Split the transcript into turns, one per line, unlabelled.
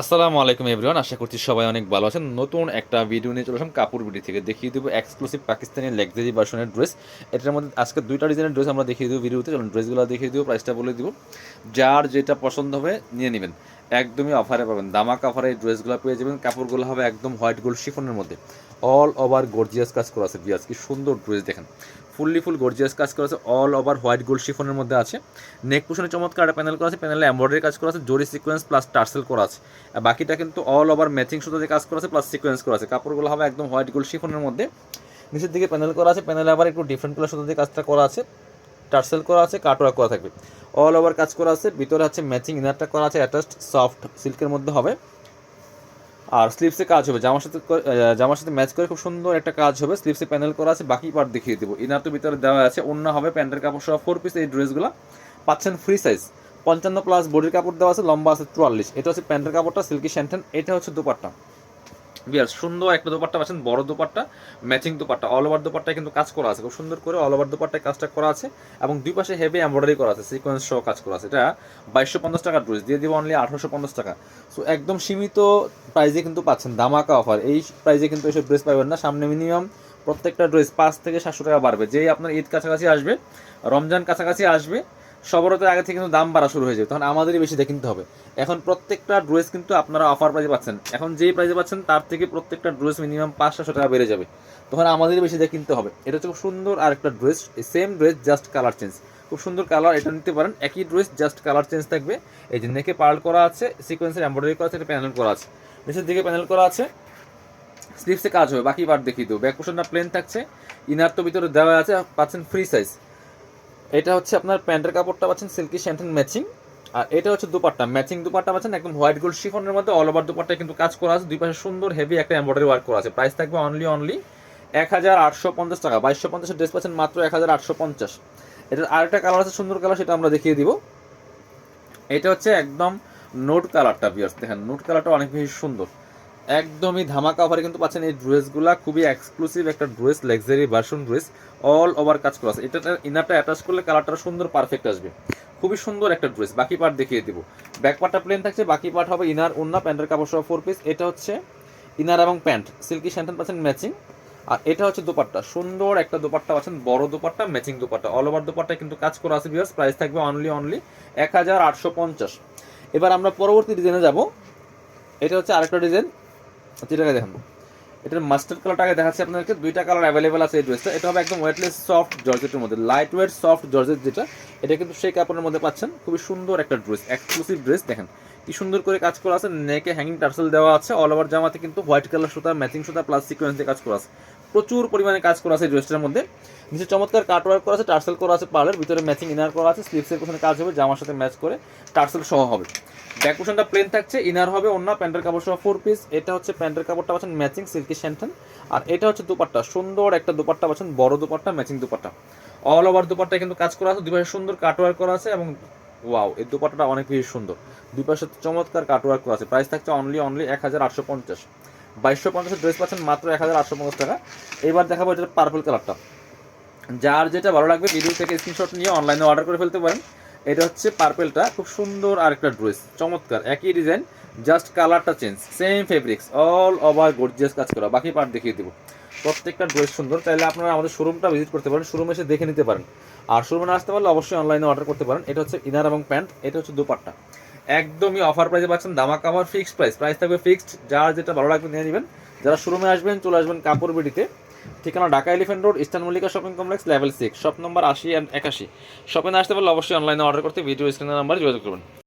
আসসালামু আলাইকুম এভরিওয়ান, আশা করছি সবাই অনেক ভালো আছেন। নতুন একটা ভিডিও নিয়ে চলে আসলাম কাপড় বিডি থেকে। দেখিয়ে দেবো এক্সক্লুসিভ পাকিস্তানি লেগজারি ভার্সনের ড্রেস এটার মধ্যে আজকে দুইটা ডিজাইনের ড্রেস আমরা দেখিয়ে দেবো ভিডিওতে চলুন ড্রেসগুলো দেখিয়ে দেবো প্রাইসটা বলে দিব। যার যেটা পছন্দ হবে নিয়ে নেবেন। একদমই অফারে পাবেন। দামাক অফারে এই ড্রেসগুলো পেয়ে যাবেন। কাপড়গুলো হবে একদম হোয়াইট গোল্ড শিফনের মধ্যে। অল ওভার গর্জিয়াস কাজ করা আছে বিয়াস কি সুন্দর ড্রেস দেখেন। ফুললি ফুল গর্জিয়াস কাজ করা আছে অল ওভার হোয়াইট গোল্ড শিফনের মধ্যে আছে। নেক পোশনে চমৎকার একটা প্যানেল করা আছে প্যানেলে এমব্রয়ডারি কাজ করা আছে, জরি সিকোয়েন্স প্লাস টার্সেল করা আছে। আর বাকিটা কিন্তু অল ওভার ম্যাচিং সুতো দিয়ে কাজ করা আছে প্লাস সিকোয়েন্স করা আছে। কাপড়গুলো হবে একদম হোয়াইট গোল্ড শিফনের মধ্যে। নিচের দিকে প্যানেল করা আছে প্যানেলে আবার একটু ডিফারেন্ট কালার সুতো দিয়ে কাজটা করা আছে। টার্সেল করা আছে কাটওয়ার্ক করা থাকবে। অল ওভার কাজ করা আছে, ভিতরে হচ্ছে ম্যাচিং ইনারটা করা আছে অ্যাটাচড সফট সিল্কের মধ্যে হবে। আর স্লিপসে কাজ হবে। জামার সাথে জামার সাথে ম্যাচ করে খুব সুন্দর একটা কাজ হবে। স্লিপসে প্যানেল করা আছে, বাকি পার্ট দেখিয়ে দেবো। ইনার তো ভিতরে দেওয়া আছে অন্য হবে, প্যান্টের কাপড় সহ ফোর পিস এই ড্রেসগুলো পাচ্ছেন ফ্রি সাইজ পঞ্চান্ন প্লাস বডির কাপড় দেওয়া আছে, লম্বা আছে চুয়াল্লিশ। এটা হচ্ছে প্যান্টের কাপড়টা সিল্কি শ্যান্টেন এটা হচ্ছে দোপাট্টা। বিয়ার সুন্দর একটা দোপাট্টা পাচ্ছেন, বড় dupatta matching dupatta all over দোপাট্টায় কিন্তু কাজ করা আছে, খুব সুন্দর করে অল ওভার দোপাট্টায় কাজটা করা আছে এবং দুই পাশে হেভি এমব্রয়ডারি করা আছে সিকোয়েন্স সহ কাজ করা আছে। এটা বাইশশো পঞ্চাশ টাকা ড্রেস দিয়ে দিব অনলি আঠারোশো পঞ্চাশ টাকা। সো একদম সীমিত প্রাইজে কিন্তু পাচ্ছেন দামাকা অফার এই প্রাইজে কিন্তু এসব ড্রেস পাবেন না, সামনে মিনিমাম প্রত্যেকটা ড্রেস পাঁচ থেকে সাতশো টাকা বাড়বে। যেই আপনার ঈদ কাছাকাছি আসবে, রমজান কাছাকাছি আসবে সবারও তো আগে থেকে কিন্তু দাম বাড়া শুরু হয়ে যাবে, তখন আমাদেরই বেশি দিয়ে কিনতে হবে। এখন প্রত্যেকটা ড্রেস কিন্তু আপনারা অফার প্রাইজে পাচ্ছেন। এখন যেই প্রাইজে পাচ্ছেন, তার থেকে প্রত্যেকটা ড্রেস মিনিমাম পাঁচ সাতশো টাকা বেড়ে যাবে। তখন আমাদেরই বেশি দিয়ে কিনতে হবে। এটা হচ্ছে খুব সুন্দর আর একটা dress same dress just colour change খুব সুন্দর কালার এটা নিতে পারেন। একই ড্রেস জাস্ট কালার চেঞ্জ থাকবে। এই যে নেকে পার্ল করা আছে সিকোয়েন্সের এমব্রয়ডারি করা আছে, এটা প্যানেল করা আছে। নিচের দিকে প্যানেল করা আছে। স্লিপসে কাজ হবে, বাকি পার্ট দেখিয়ে দেবো। ব্যাক পোর্শনটা প্লেন থাকছে। ইনার তো ভিতরে দেওয়া আছে, পাচ্ছেন ফ্রি সাইজ এটা হচ্ছে আপনার প্যান্টের কাপড়টা পাচ্ছেন সিল্কি শ্যান্টেন ম্যাচিং। আর এটা হচ্ছে দুপাট্টা। ম্যাচিং দুপাট্টা পাচ্ছেন একদম হোয়াইট গোল্ড শিফনের মধ্যে অল ওভার দুপাট্টা কিন্তু কাজ করা আছে। দুই পাশে সুন্দর হেভি একটা এমব্রয়ডারি ওয়ার্ক করা আছে। প্রাইস থাকবে অনলি অনলি এক হাজার আটশো পঞ্চাশ টাকা। বাইশশো পঞ্চাশের ড্রেস পাচ্ছেন মাত্র এক হাজার আটশো পঞ্চাশ। এটার আরেকটা কালার আছে সুন্দর কালার সেটা আমরা দেখিয়ে দিব। এটা হচ্ছে একদম নোট কালারটা বিয়ার্স দেখেন নোট কালারটা অনেক বেশি সুন্দর। একদমই ধামাকা অফারে কিন্তু পাচ্ছেন এই ড্রেসগুলা খুবই এক্সক্লুসিভ একটা dress luxury version dress all over কাজ করা আছে। এটা ইনারটা অ্যাটাচ করলে কালারটা সুন্দর পারফেক্ট আসবে। খুবই সুন্দর একটা ড্রেস বাকি পার্ট দেখিয়ে দেবো। ব্যাক পার্টটা প্লেন থাকছে, বাকি পার্ট হবে ইনার ওন্না প্যান্টের কাপড় সহ ফোর পিস এটা হচ্ছে ইনার এবং প্যান্ট সিল্কি শ্যান্টেন পাচ্ছেন ম্যাচিং আর এটা হচ্ছে দোপাট্টা, সুন্দর একটা দোপাট্টা পাচ্ছেন, বড় dupatta matching dupatta. All over dupatta কিন্তু কাজ করা আছে বিয়ার্স প্রাইস থাকবে অনলি অনলি এক হাজার আটশো পঞ্চাশ। এবার আমরা পরবর্তী ডিজাইনে যাব। এটা হচ্ছে আরেকটা ডিজাইন যেটাকে দেখাবো এটার মাস্টার্ড আগে দেখাচ্ছি আপনাদেরকে। দুইটা কালার অ্যাভেলেবেল আছে এই ড্রেসটা এটা হবে একদম ওয়েটলেস সফট জর্জেটের মধ্যে। লাইট ওয়েট সফট জর্জেট যেটা, এটা কিন্তু সেই কাপড়ের মধ্যে পাচ্ছেন। খুবই সুন্দর একটা ড্রেস এক্সক্লুসিভ ড্রেস দেখেন। কি সুন্দর করে কাজ করা আছে নেকে হ্যাঙ্গিং টার্সেল দেওয়া আছে অল ওভার জামাতে কিন্তু হোয়াইট কালার সুতা ম্যাচিং সুতা প্লাস সিকোয়েন্স দিয়ে কাজ করা আছে। প্রচুর পরিমাণে কাজ করা আছে ড্রেসটার মধ্যে। নিচে চমৎকার কাট ওয়ার্ক করা আছে টার্সেল করা আছে পার্লের, ভিতরে ম্যাচিং ইনার করা আছে স্লিপসের পেছনে কাজ হবে, জামার সাথে ম্যাচ করে টার্সেল সহ হবে। ব্যাক পোর্শনটা প্লেন থাকছে ইনার হবে অন্য প্যান্টের কাপড় সহ ফোর পিস এটা হচ্ছে প্যান্টের কাপড়টা পাচ্ছেন ম্যাচিং সিল্কি শ্যান্টন আর এটা হচ্ছে দুপাট্টা, সুন্দর একটা দুপাট্টা পাচ্ছেন, বড় dupatta matching dupatta. All over dupatta কিন্তু কাজ করা আছে দুই পাশে সুন্দর কাটওয়ার্ক করা আছে, এবং ওয়াও এই দুপাট্টাটা অনেক বেশি সুন্দর। দুই চমৎকার কাটওয়ার্ক করা আছে। প্রাইস থাকছে অনলি অনলি এক হাজার আটশো পঞ্চাশ। বাইশশো পঞ্চাশের ড্রেস পাচ্ছেন মাত্র এক হাজার আটশো পঞ্চাশ টাকা। এবার দেখাবো এটা পার্পল কালারটা যার যেটা ভালো লাগবে ভিডিও থেকে স্ক্রিনশট নিয়ে অনলাইনে অর্ডার করে ফেলতে পারেন। এটা হচ্ছে পার্পেলটা খুব সুন্দর আর একটা ড্রেস চমৎকার, একই ডিজাইন জাস্ট কালারটা change same fabrics all over gorgeous কাজ করা। বাকি পার্ট দেখিয়ে দেবো। প্রত্যেকটা ড্রেস সুন্দর। চাইলে আপনারা আমাদের শোরুমটা ভিজিট করতে পারেন শোরুমে এসে দেখে নিতে পারেন। আর শোরুমে আসতে পারলে অবশ্যই অনলাইনে অর্ডার করতে পারেন। এটা হচ্ছে ইনার এবং প্যান্ট এটা হচ্ছে দুপাট্টা। একদমই অফার প্রাইসে পাচ্ছেন দামা কামার ফিক্সড প্রাইস প্রাইস থাকবে ফিক্সড যার যেটা ভালো লাগবে নিয়ে নেবেন। যারা শোরুমে আসবেন, চলে আসবেন কাপড় বিডিতে ঠিকানা Dhaka Elephant Road Eastern Mallika shopping complex level six shop number আশি অ্যান্ড একাশি। শপিং আসতে পারলে অবশ্যই অনলাইনে অর্ডার করতে ভিডিও স্ক্রিনের নাম্বারে যোগাযোগ করবেন